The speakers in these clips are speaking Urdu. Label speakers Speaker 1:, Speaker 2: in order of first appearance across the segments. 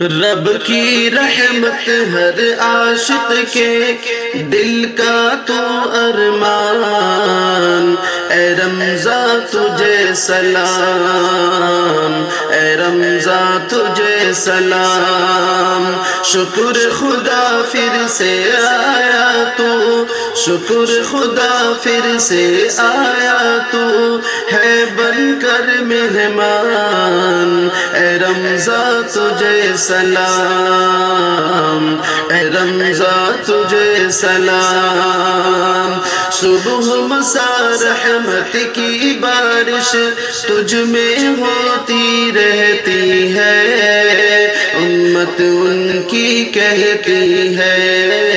Speaker 1: رب کی رحمت ہر عاشق کے دل کا تو ارمان، اے رمضا تجھے سلام، اے رمضا تجھے سلام۔ شکر خدا پھر سے آیا تو، شکر خدا پھر سے آیا تو، ہے بن کر مہمان، اے رمضا تجھے سلام، اے رمضا تجھے سلام۔ صبح مسا رحمت کی بارش تجھ میں ہوتی رہتی ہے، امت ان کی کہتی ہے۔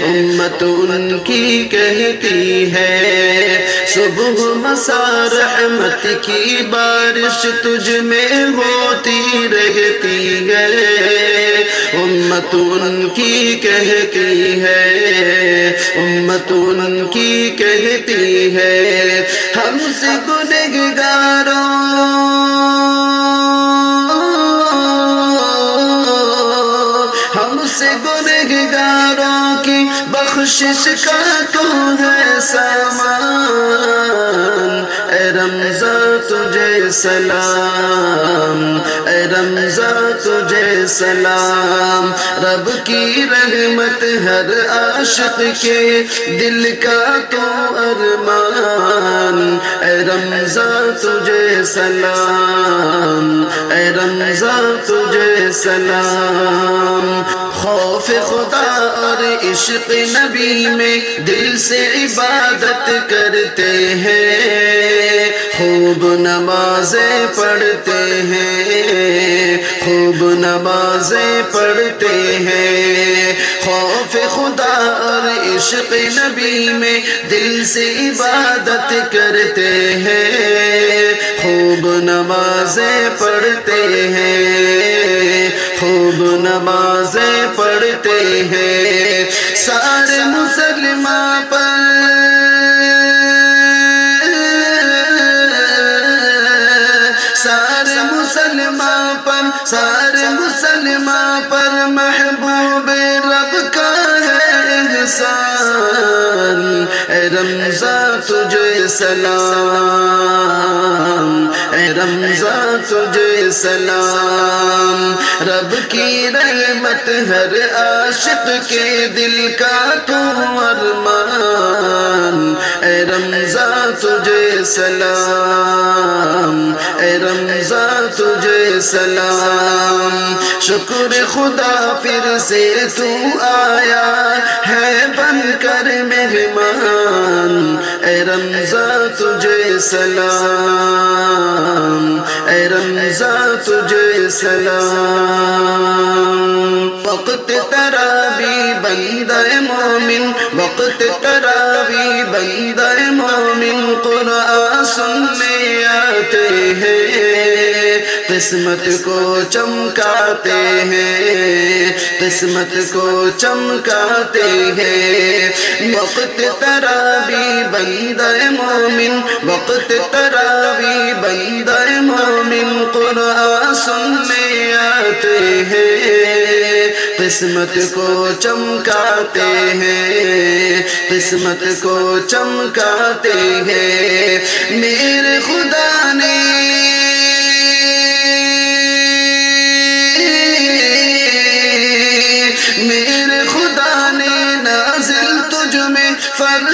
Speaker 1: امت ان کی کہتی ہے، صبح مسا رحمت کی بارش تجھ میں ہوتی رہتی ہے۔ امت ان کی کہتی ہے، امت ان کی کہتی ہے۔ ہم سے گنہگاروں بخشش کا تو ہے سامان اے رمضا تجھے سلام اے رمضا تجھے سلام رب کی رحمت ہر عاشق کے دل کا تو ارمان اے رمضا تجھے سلام اے رمضا عشق نبی میں دل سے عبادت کرتے ہیں، خوب نمازیں پڑھتے ہیں، خوب نمازیں پڑھتے ہیں۔ خوف خدا اور عشق نبی میں دل سے عبادت کرتے ہیں، خوب نمازیں پڑھتے ہیں۔ خوب نمازیں پڑھتے ہیں۔ سارے مسلمان پر سارے مسلمان پر سارے مسلمان پر محبوب رب کا ہے احسان۔ اے رمضا تجھے سلام اے رمضا تجھے سلام رب کی رحمت ہر عاشق کے دل کا تو ارمان اے رمضا تجھے سلام اے رمضا تجھے سلام شکر خدا پھر سے تو آیا ہے بن کر مہمان اے رمضا تجھے سلام، اے رمضا تجھے سلام۔ وقت ترابی بندہ مومن، وقت ترابی بندہ مومن، قرآن سننے آتے ہیں، قسمت کو چمکاتے ہیں، قسمت کو چمکاتے ہیں۔ وقت ترابی بندہ مومن، وقت ترابی بندہ مومن۔ قرآن سننے آتے ہیں، قسمت کو چمکاتے ہیں۔ قسمت کو چمکاتے ہیں۔ میرے خدا نے میں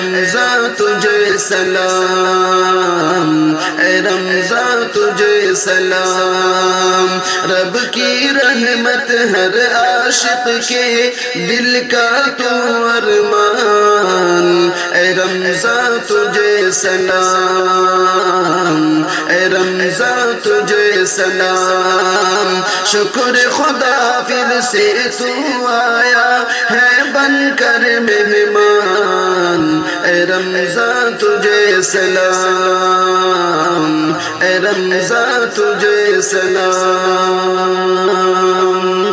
Speaker 1: رمضا تجھے سلام، اے رمضا تجھے سلام۔ رب کی رحمت ہر عاشق کے دل کا تو ارمان۔ اے رمضا تجھے سلام، اے رمضا تجھے سلام۔ شکر خدا پھر سے تو آیا ہے بن کر مہمان۔ اے رمضان تجھے سلام، اے رمضان تجھے سلام۔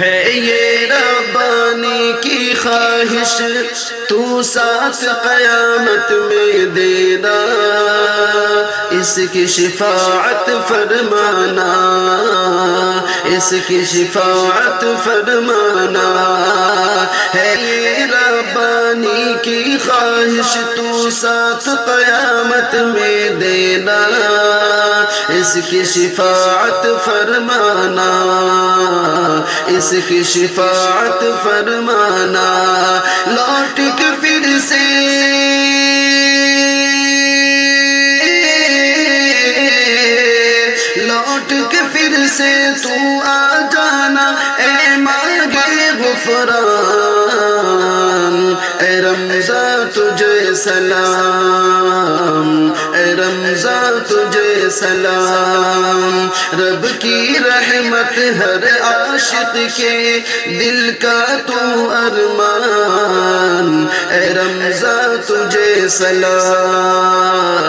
Speaker 1: ہے یہ ربانی کی خواہش، تو ساتھ قیامت میں دینا۔ اس کی شفاعت فرمانا، اس کی شفاعت فرمانا، ہے یہ ربانی کی خواہش تو ساتھ قیامت میں دینا، اس کی شفاعت فرمانا، اس کی شفاعت فرمانا، لوٹ کے کے پھر سے تو آ جانا اے مانگے غفران اے رمضا تجھے سلام اے رمضا تجھے سلام رب کی رحمت ہر عاشق کے دل کا تو ارمان اے رمضا تجھے سلام اے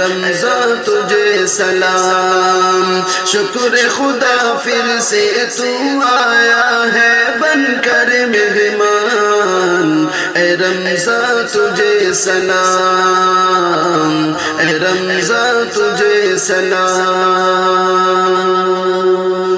Speaker 1: رمضا تجھے سلام۔ شکر خدا پھر سے تو آیا ہے بن کر مہمان۔ اے رمضا تجھے سلام۔ اے رمضا تجھے سلام۔